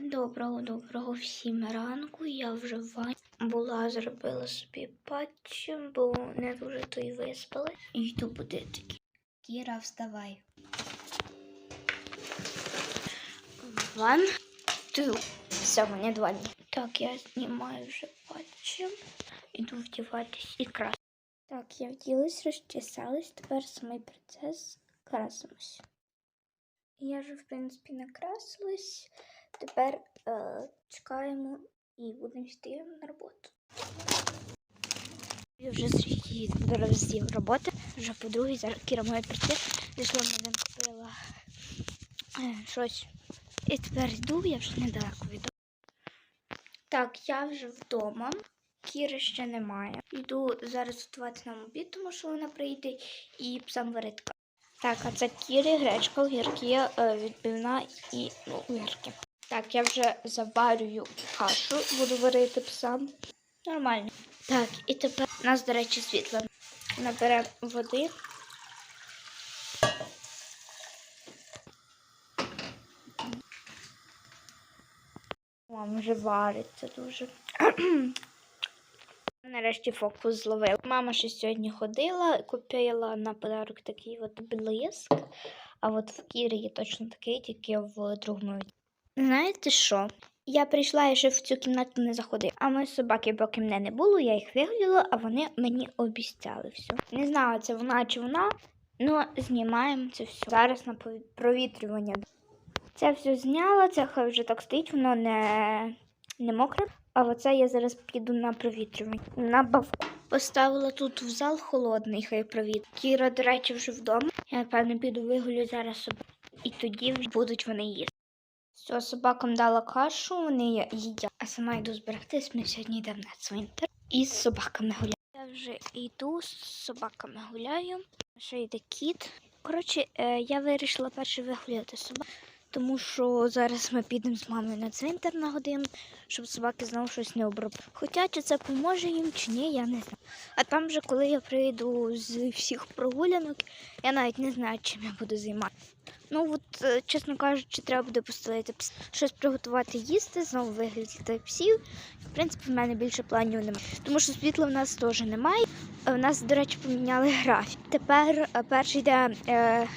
Доброго, доброго всім ранку. Я вже в ванні була, зробила собі патч, бо не дуже то й виспала. І йду будити. Кіра, вставай. Ван. Ту. Сьогодні два дні. Так, я знімаю вже патчем. Іду вдіватись і крас. Так, я вділась, розчесалась, тепер самий процес красимось. Я вже, в принципі, накрасилась. Тепер е, чекаємо і будемо йти на роботу. Я вже зі роботи, вже по-друге, зараз Кіра моя прийти. Зайшла в мене купила е, щось. І тепер йду, я вже недалеко від. Так, я вже вдома. Кіри ще немає. Йду зараз готувати нам обід, тому що вона прийде і сам варить каву. Так, а це кіри, гречка, огірки, е, відбивна і ну, огірки. Так, я вже заварюю кашу, буду варити псам. Нормально. Так, і тепер у нас, до речі, світло. Наберемо води. Мам вже вариться дуже. Нарешті фокус зловив. Мама ще сьогодні ходила, купила на подарок такий от блиск. А от в Кірі є точно такий, тільки в другому. Знаєте що? Я прийшла і ще в цю кімнату не заходив. А мої собаки, поки мене не було, я їх виглядала, а вони мені обіцяли все. Не знаю, це вона чи вона, але знімаємо це все. Зараз на провітрювання. Це все зняла, це хай вже так стоїть, воно не, не мокре. А оце я зараз піду на провітрювання. На бавку. Поставила тут в зал холодний, хай провіт. Кіра, до речі, вже вдома. Я, напевно, піду вигулю зараз собі. І тоді будуть вони їсти. Все, собакам дала кашу, вони їдять. А сама йду зберегтись, ми сьогодні йдемо на цвинтар. І з собаками гуляю. Я вже йду з собаками гуляю. Ще йде кіт. Коротше, е, я вирішила перше вигуляти собак, тому що зараз ми підемо з мамою на цвинтар на годину, щоб собаки знову щось не обробили. Хоча чи це поможе їм, чи ні, я не знаю. А там вже, коли я прийду з всіх прогулянок, я навіть не знаю, чим я буду займатися. Ну от, е, чесно кажучи, треба буде поставити пс- щось приготувати їсти, знову виглядати псів. В принципі, в мене більше планів немає. Тому що світла в нас теж немає. Е, У нас, до речі, поміняли графік. Тепер е, перший йде е,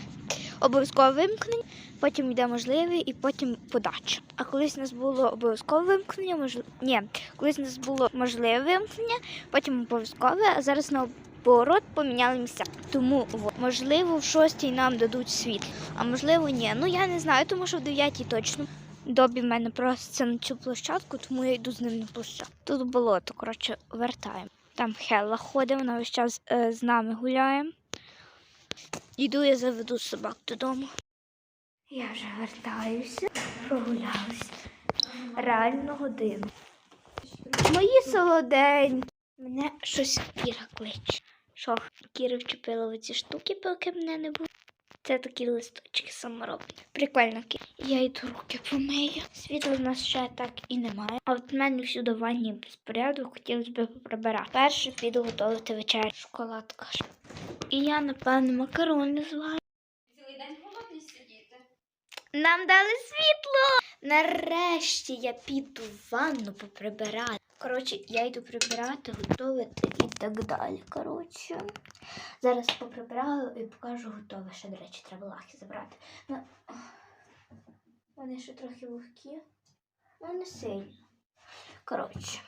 обов'язкове вимкнення, потім йде можливий і потім подача. А колись у нас було обов'язкове вимкнення, можливо. Ні, колись у нас було можливе вимкнення, потім обов'язкове, а зараз на поворот поміняли місця. Тому можливо в шостій нам дадуть світло, а можливо ні. Ну я не знаю, тому що в дев'ятій точно. Добі в мене проситься на цю площадку, тому я йду з ним на площадку. Тут болото, коротше, вертаємо. Там Хелла ходить, вона весь час е, з нами гуляє. Йду, я заведу собак додому. Я вже вертаюся, прогулялася. Реально годину. Мої солоденькі. Мене щось Кіра кличе. Що, Кіра вчепила в ці штуки, поки мене не було. Це такі листочки саморобні. Прикольно. Кі- Я йду руки помию. Світла в нас ще так і немає. А от в мене всюди в ванні безпорядок, хотілося б прибирати. Перше піду готувати вечерю. Шоколадка. І я, напевно, макарони зварю. Цілий день голодний сидіти. Нам дали світло. Нарешті я піду в ванну поприбирати. Коротше, я йду прибирати, готувати і так далі. Коротше, зараз поприбираю і покажу готове. Ще, до речі, треба лахи забрати. Ну, вони ще трохи вогкі, ну не сильно. Коротше.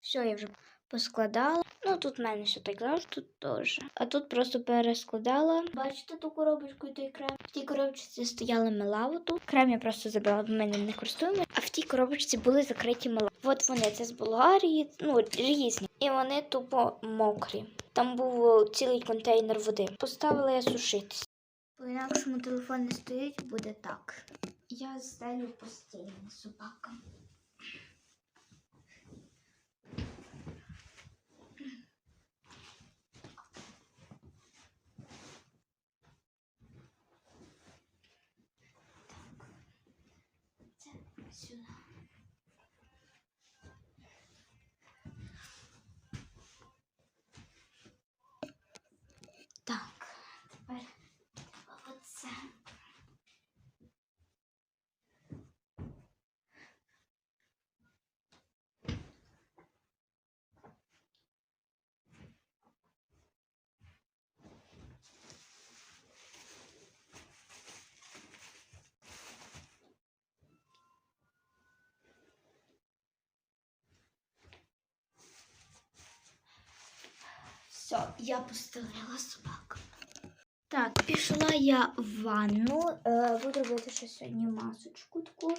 Все, я вже поскладала. Ну, тут в мене ще так тут теж. А тут просто перескладала. Бачите ту коробочку і той крем? В тій коробочці стояла мелава тут. Крем я просто забрала, бо ним не користуємося. А в тій коробочці були закриті мела. От вони, це з Болгарії, ну, різні. І вони тупо мокрі. Там був цілий контейнер води. Поставила я сушитися. По інакшому телефон не стоїть, буде так. Я стелю постійно собакам. Це сюди. Все, я постелила собаку. Так, пішла я в ванну. Е, буду робити ще сьогодні масочку таку.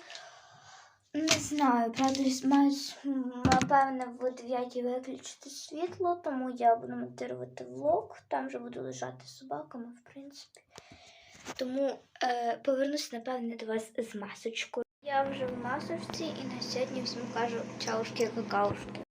Не знаю, правда, мають, напевне, в 9 виключити світло, тому я буду монтувати влог. Там вже буду лежати з собаками, в принципі. Тому е, повернусь, напевне, до вас з масочкою. Я вже в масочці і на сьогодні всім кажу чаушки какаушки.